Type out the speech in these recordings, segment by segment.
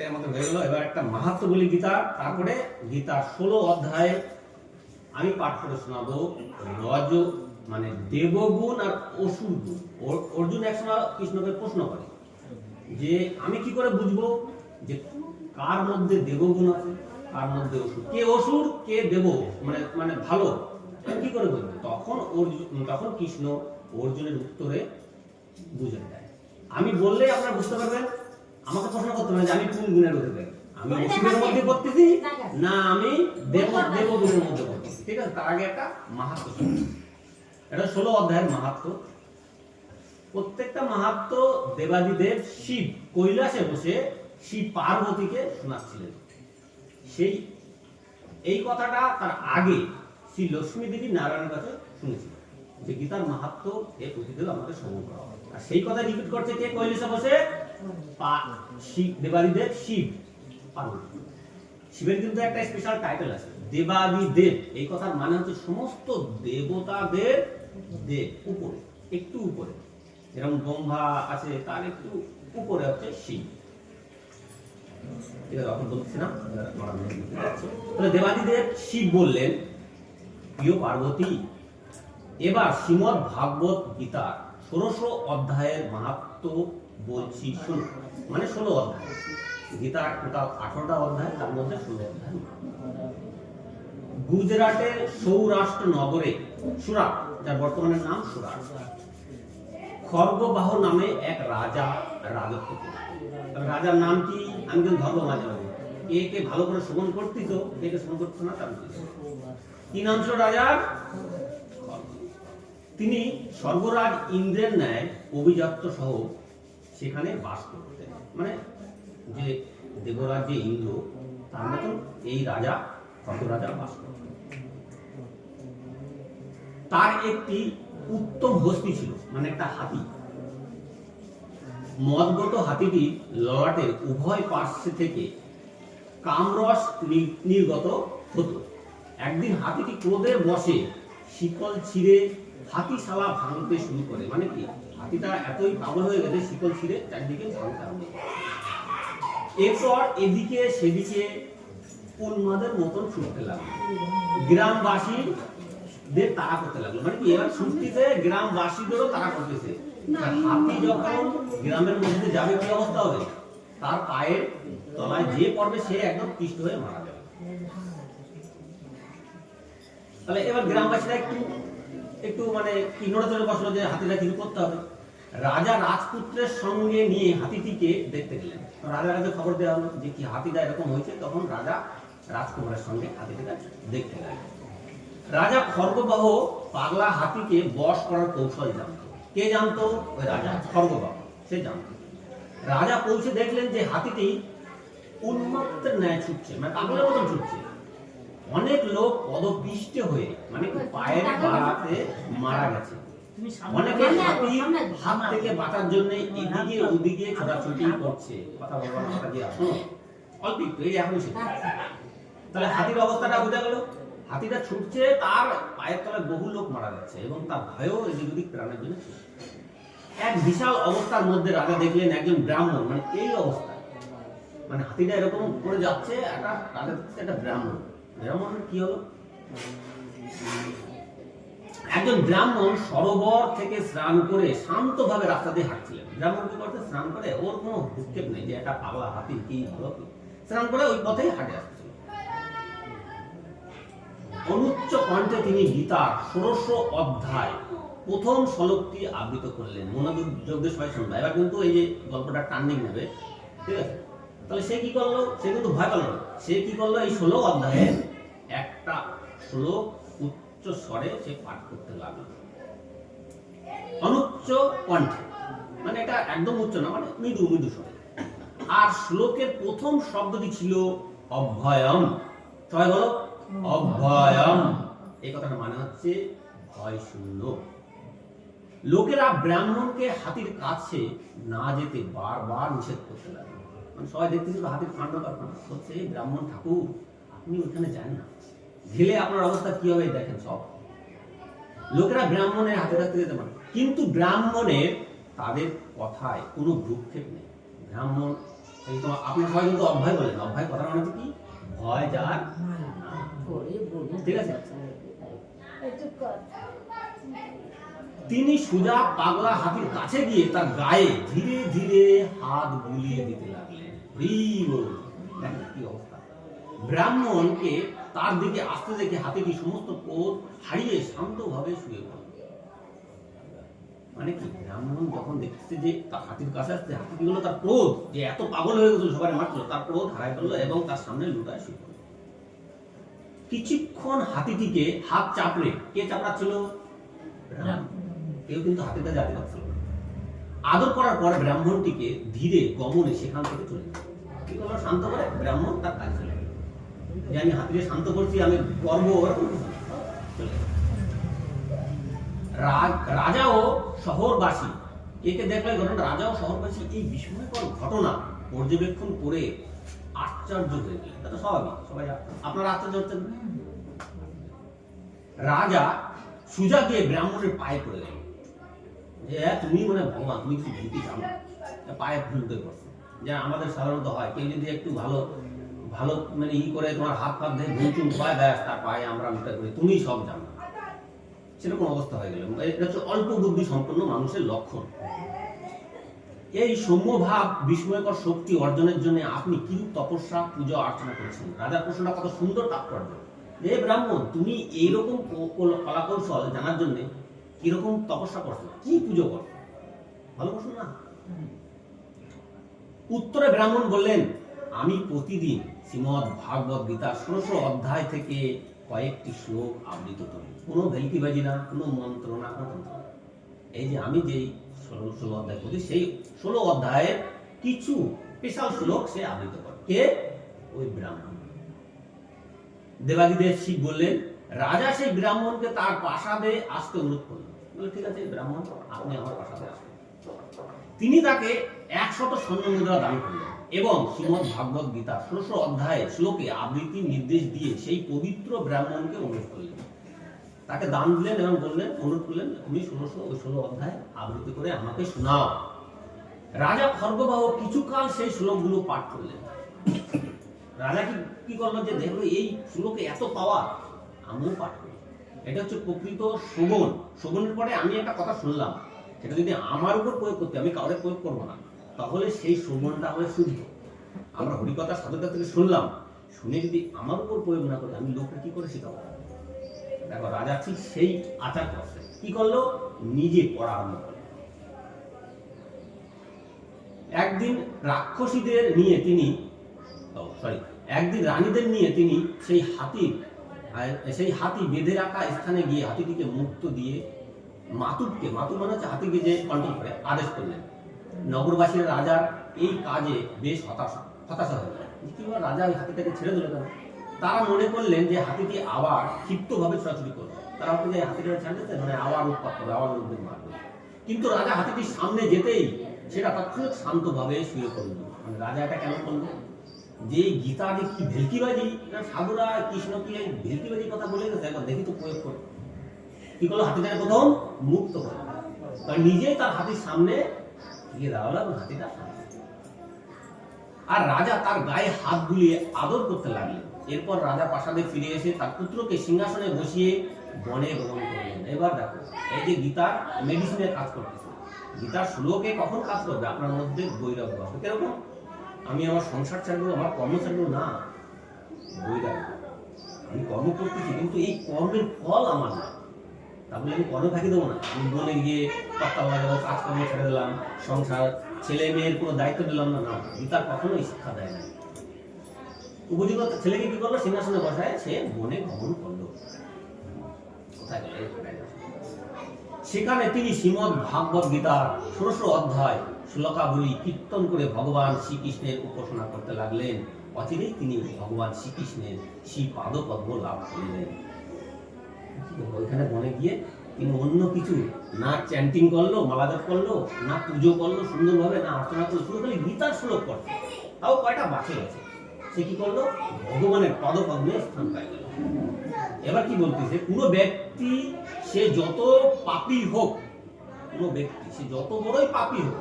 এটা আমাদের হয়ে গেল। এবার একটা মাহাত্ম বলি গীতা, তারপরে গীতা ষোলো অধ্যায় আমি পাঠ করে শোনাবো রজ মানে দেবগুণ আর অসুর গুণ। অর্জুন একসময় কৃষ্ণকে প্রশ্ন করে যে, আমি কি করে বুঝব যে কার মধ্যে দেবগুণ আছে, কার মধ্যে অসুর? কে অসুর, কে দেব মানে মানে ভালো কি করে বুঝব? তখন অর্জুন তখন কৃষ্ণ অর্জুনের উত্তরে বুঝে দেয়। আমি বললেই আপনারা বুঝতে পারবেন আমাকে প্রশ্ন করতে হবে যে আমি কোন গুণের অধিকারী আমি অসুরের মধ্যে পড়তেছি না আমি দেব দেবগুণের মধ্যে পড়তেছি। ঠিক আছে তার আগে একটা মাহাত্ম এটা ষোলো অধ্যায়ের মাহাত্ম। প্রত্যেকটা মাহাত্ম দেবাদিদেব শিব কৈলাসে বসে শিব পার্বতীকে শোনাচ্ছিলেন। সেই এই কথাটা তার আগে শ্রী লক্ষ্মী দেবী নারায়ণের কাছে শুনেছিল যে গীতার মাহাত্ম এ প্রতিদেব আমাকে হবে। আর সেই কথা রিপিট করছে কে কৈলাসে বসে? দেবাদিদেব, শিব। শিবের কিন্তু একটা স্পেশাল টাইটেল আছে দেবাদি দেব এই কথার মানে হচ্ছে সমস্ত দেবতাদের দেব, উপরে, একটু উপরে। যেরকম ব্রহ্মা আছে, তার একটু উপরে হচ্ছে শিব। দেবাদিদেব শিব বললেন, প্রিয় পার্বতী, এবার শ্রীমদ ভাগবত গীতার ষোড়শ অধ্যায়ের মাহাত্ম বলছি শোনো মানে ষোলো অধ্যায়। গীতা টোটাল আঠারোটা অধ্যায়, তার মধ্যে ষোলো অধ্যায়। গুজরাটের সৌরাষ্ট্র নগরে সুরাট যার বর্তমানে নাম সুরাট খর্গবাহ নামে এক রাজা রাজত্ব। রাজার নাম কি? আমি কিন্তু ধর্ম মাঝে মাঝে। কে কে ভালো করে শোভন করতি তো, কে কে শ্রবণ করতো না, তার কি নাম ছিল রাজার তিনি স্বর্গরাজ ইন্দ্রের ন্যায় অভিজাত্য সহ সেখানে বাস করতেন মানে যে দেবরাজ যে ইন্দ্র, তার মতন এই রাজা খর্গ রাজা বাস করতেন তার একটি উত্তম হস্তি ছিল মানে একটা হাতি। মদগত হাতিটি ললাটের উভয় পার্শ্বে থেকে কামরস নির্গত হতো। একদিন হাতিটি ক্রোধের বসে, শিকল ছিঁড়ে হাতিশালা ভাঙতে শুরু করে। মানে কি? হাতিটা এতই পাগল হয়ে গেছে শিকল ছিঁড়ে চারদিকে আরম্ভ এরপর এদিকে সেদিকে উন্মাদের মতন ছুটতে লাগল। গ্রামবাসীদের তাড়া করতে লাগল। মানে কি এবার গ্রামবাসীদেরও তাড়া করতেছে। হাতি যখন গ্রামের মধ্যে যাবে কি অবস্থা হবে তার পায়ের তলায় যে পড়বে সে একদম পিষ্ট হয়ে মারা যাবে। তাহলে এবার গ্রামবাসীরা একটু একটু মানে কি বসল যে হাতিটা কিছু করতে হবে। রাজা রাজপুত্রের সঙ্গে নিয়ে হাতিটিকে দেখতে গেলেন। তো রাজার কাছে খবর দেওয়া হলো যে কি হাতিটা এরকম হয়েছে, তখন রাজা রাজকুমারের সঙ্গে হাতিটিকে দেখতে গেলেন। রাজা খর্গবাহ পাগলা হাতিকে বশ করার কৌশল জানতো। কে জানতো? ওই রাজা খর্গবাহ, সে জানতো। রাজা পৌঁছে দেখলেন যে হাতিটি উন্মত্তের ন্যায় ছুটছে মানে পাগলের মতন ছুটছে। অনেক লোক পদপিষ্টে হয়ে মানে পায়ের পাড়াতে মারা গেছে। অনেকে হাত থেকে বাঁচার জন্য এদিকে ওদিকে ছোটাছুটি করছে। কথা বলবার কথা দিয়ে শোনো অল্প একটু এই এখন তাহলে হাতির অবস্থাটা বোঝা গেল। হাতিটা ছুটছে তার পায়ের তলায় বহু লোক মারা যাচ্ছে এবং তার ভয়ও এদিক ওদিক প্রাণের জন্য এক বিশাল অবস্থার মধ্যে রাজা দেখলেন একজন ব্রাহ্মণ মানে এই অবস্থা। মানে হাতিটা এরকম করে যাচ্ছে একটা রাজা একটা ব্রাহ্মণ। হলো? একজন ব্রাহ্মণ সরোবর থেকে স্নান করে শান্তভাবে রাস্তা দিয়ে হাঁটছিলেন। ব্রাহ্মণ কি করতে স্নান করে, ওর কোনো ভূক্ষেপ নেই যে একটা পাগলা হাতির কি হলো কি? স্নান করে ওই পথেই হাঁটে আসছিল অনুচ্চ কণ্ঠে তিনি গীতার ষোড়শ অধ্যায় প্রথম শ্লোকটি আবৃত করলেন। মনোযোগ দিয়ে সবাই শুনবে। এবার কিন্তু এই যে গল্পটা টার্নিং নেবে, ঠিক আছে? তাহলে সে কি করল? সে কিন্তু ভয় পেল না। সে কি করল? এই ষোলো অধ্যায়ে শ্লোক উচ্চ স্বরে সে পাঠ করতে লাগল। অনুচ্চ কণ্ঠে। মানে এটা একদম উচ্চ না মানে মৃদু মৃদু স্বরে। আর শ্লোকের প্রথম শব্দটি ছিল অভয়ম সবাই বলো অভয়ম এই কথাটা মানে হচ্ছে ভয় শূন্য। লোকেরা ব্রাহ্মণকে হাতির কাছে না যেতে বারবার নিষেধ করতে লাগল। মানে সবাই দেখতেছিল হাতির কাণ্ড, কারখানা "এই ব্রাহ্মণ ঠাকুর, আপনি ওইখানে যান না। গেলে আপনার অবস্থা কি হবে দেখেন সব। লোকেরা ব্রাহ্মণের হাতে কাছে যেতে পারে। কিন্তু ব্রাহ্মণের তাদের কথায় কোনো ভ্রুক্ষেপ নেই। ব্রাহ্মণ আপনার সবাই কিন্তু অভয় বলেন। অভয় কথার মানে কি? ভয় যার ঠিক আছে। তিনি সুজা পাগলা হাতির কাছে গিয়ে তার গায়ে ধীরে ধীরে হাত বুলিয়ে দিতে লাগলেন। কি অবস্থা। ব্রাহ্মণকে তার দিকে আসতে দেখে হাতিটি সমস্ত ক্রোধ হারিয়ে শান্তভাবে শুয়ে পড়ল। মানে কি, ব্রাহ্মণ যখন দেখছে যে তার হাতির কাছে আসছে হাতিটি হলো তার ক্রোধ, যে এত পাগল হয়ে গেছিল সবাই মারছিল, তার ক্রোধ হারাই ফেলল এবং তার সামনে লুটায় শুয়ে পড়ল। কিছুক্ষণ হাতিটিকে হাত চাপড়ে কে চাপড়াচ্ছিল। কেউ কিন্তু হাতিটা জাতি পারছিল। আদর করার পর ব্রাহ্মণটিকে ধীরে গমনে সেখান থেকে চলে গেল। কি করল? শান্ত করে ব্রাহ্মণ তার কাজ যে আমি শান্ত করছি আমি গর্ব শহরবাসী। একে দেখলে শহরবাসী। এই বিস্ময়কর ঘটনা পর্যবেক্ষণ করে আশ্চর্য হয়ে গেলেন। এটা তো স্বাভাবিক সবাই আপনারা আশ্চর্য হচ্ছেন? রাজা সুজা গিয়ে ব্রাহ্মণের পায়ে পড়ে গেল যে "হ্যাঁ, তুমি মানে ভগবান তুমি কি ভীতি চাও না?" তা পায়ে ফুলতে করছে যে আমাদের সাধারণত হয় কেউ যদি একটু ভালো ভালো মানে ই করে তোমার হাত পাত দিয়ে ঘুমচুম পায়, ব্যাস, তার পায়ে আমরা লুটা করি। তুমি সব জানো। সেরকম অবস্থা হয়ে গেল। এটা হচ্ছে অল্প বুদ্ধি সম্পন্ন মানুষের লক্ষণ। এই সৌম্যভাব, বিস্ময়কর শক্তি অর্জনের জন্য আপনি কি তপস্যা, পূজা, অর্চনা করেছেন। রাজার প্রশ্নটা কত সুন্দর, তাৎপর্য। যে ব্রাহ্মণ, তুমি এইরকম কলাকৌশল জানার জন্য কীরকম তপস্যা করছ? কি পুজো করছ? ভালো প্রশ্ন না? উত্তরে ব্রাহ্মণ বললেন আমি প্রতিদিন শ্রীমদ ভাগবত গীতা ষোড়শ অধ্যায় থেকে কয়েকটি শ্লোক আবৃত করি। কোনো ভেলকিবাজি না, কোনো মন্ত্র না, কোনো তন্ত্র এই যে আমি যেই ষোলো ষোলো অধ্যায় করি সেই ষোলো অধ্যায়ের কিছু স্পেশাল শ্লোক সে আবৃত করে। কে? ওই ব্রাহ্মণ। দেবাদিদেব শিব বললেন, রাজা সেই ব্রাহ্মণকে তার প্রাসাদে আসতে অনুরোধ করলেন। বলে ঠিক আছে ব্রাহ্মণ, আপনি আমার প্রাসাদে আসবেন তিনি তাকে একশত স্বর্ণ মুদ্রা দান করলেন। এবং শ্রীমদ ভাগবত গীতা ষোড়শ অধ্যায়ে শ্লোকে আবৃত্তি নির্দেশ দিয়ে সেই পবিত্র ব্রাহ্মণকে অনুরোধ করলেন। তাকে দান দিলেন এবং বললেন, অনুরোধ করলেন, তুমি ষোলোশো ওই ষোলো অধ্যায় আবৃত্তি করে আমাকে শোনাও। রাজা খর্গবাহ কিছুকাল সেই শ্লোকগুলো পাঠ করলেন। রাজা কি কি করল যে, দেখল এই শ্লোকে এত পাওয়া আমিও পাঠ করি। এটা হচ্ছে প্রকৃত শোভন। শোভনের পরে আমি একটা কথা শুনলাম, সেটা যদি আমার উপর প্রয়োগ করতে, আমি কাউরে প্রয়োগ করব না। তাহলে সেই শোভনটা হবে শুদ্ধ আমরা হরিকথা সাধুকার থেকে শুনলাম। শুনে যদি আমার উপর প্রয়োগ না করে, আমি লোককে কি করে শেখাবো? দেখো, রাজা ঠিক সেই আচার করছে। কি করল? নিজে পড়া আরম্ভ করল। একদিন রাক্ষসীদের নিয়ে তিনি সরি একদিন রানীদের নিয়ে তিনি সেই হাতি সেই হাতি বেঁধে রাখা স্থানে গিয়ে হাতিটিকে মুক্ত দিয়ে মাতুরকে মাতুর মানে হচ্ছে হাতিকে যে কন্ট্রোল করে, আদেশ করলেন। নগরবাসীরা রাজার এই কাজে বেশ হতাশা হতাশা হয়ে গেল কি বলে, রাজা ওই হাতিটাকে ছেড়ে দিল কেন? তারা মনে করলেন যে হাতিটি আবার ক্ষিপ্তভাবে ছোটাছুটি করবে। তারা হয়তো যে হাতিটা ছেড়ে দিতে মানে আবার উৎপাত করবে আবার লোকদের মারবে কিন্তু রাজা হাতিটির সামনে যেতেই সেটা তৎক্ষণাৎ শান্তভাবে শুয়ে পড়ল। মানে রাজা এটা কেন করল? যে গীতা যে কি ভেলকিবাজি? না সাধুরা কৃষ্ণ কি এই ভেলকিবাজি কথা বলে গেছে? একবার দেখি তো প্রয়োগ করে। কি করল? হাতিটাকে প্রথম মুক্ত করে। নিজেই তার হাতির সামনে আর রাজা তার গায়ে হাত বুলিয়ে আদর করতে লাগলেন। এরপর রাজা প্রাসাদে ফিরে এসে তার পুত্রকে সিংহাসনে বসিয়ে বনে গমন করলেন। এবার দেখো, এই যে গীতার মেডিসিনের কাজ করতেছে। গীতার শ্লোকে কখন কাজ করবে? আপনার মধ্যে বৈরাগ্য আসবে কীরকম? আমি আমার সংসার ছাড়বো, আমার কর্ম ছাড়বো? না বৈরাগ্য আমি কর্ম করতেছি, কিন্তু এই কর্মের ফল আমার না তাহলে আমি কর্ম ফাঁকি দেবো না। আমি বনে গিয়ে পাত্তা লাগাবো কাজকর্ম ছেড়ে দিলাম, সংসার, ছেলে মেয়ের কোনো দায়িত্ব দিলাম না না গীতা কখনোই শিক্ষা দেয় না। উপযুক্ত ছেলেকে কি করল? সিংহাসনে বসায়, সে বনে গমন করল। কোথায় গেল? সেখানে তিনি শ্রীমদ ভাগবত গীতার ষোড়শ অধ্যায় শ্লোকাবলী কীর্তন করে ভগবান শ্রীকৃষ্ণের উপাসনা করতে লাগলেন। অচিরেই তিনি ভগবান শ্রীকৃষ্ণের শ্রী পাদপদ্ম লাভ করলেন। ওইখানে বনে গিয়ে তিনি অন্য কিছু, না চ্যান্টিং করল মালাজাপ করল, না পুজো করল, সুন্দরভাবে না অর্চনা করল, শুধু খালি গীতার শ্লোক করছে তাও কয়টা বাঁচে গেছে সে কি করল? ভগবানের পদপদ্মে স্থান পাই গেল। এবার কি বলতেছে? কোনো ব্যক্তি সে যত পাপী হোক, কোনো ব্যক্তি সে যত বড়ই পাপী হোক,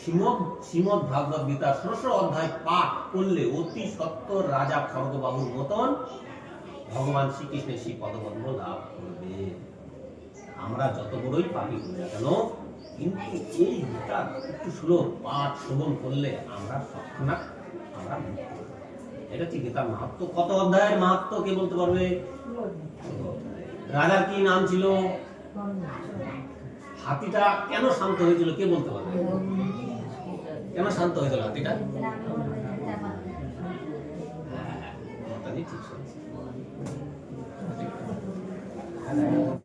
শ্রীমদ শ্রীমদ ভাগবত গীতার ষোড়শ অধ্যায় পাঠ করলে অতি সত্তর রাজা খড়গবাবুর মতন ভগবান শ্রীকৃষ্ণের সেই পদপদ্ম লাভ করবে আমরা যত বড়ই পাপি করি কেন কিন্তু এই গীতার একটু শ্লোক পাঠ শ্রবণ করলে আমরা সক্ষণাৎ আমরা মুক্ত এটা হচ্ছে গীতার মাহাত্ম কত অধ্যায়ের মাহাত্ম কে বলতে পারবে রাজার কি নাম ছিল হাতিটা কেন শান্ত হয়েছিল কে বলতে পারবে কেন শান্ত হয়েছিল হাতিটা হ্যাঁ, ঠিক। Amen.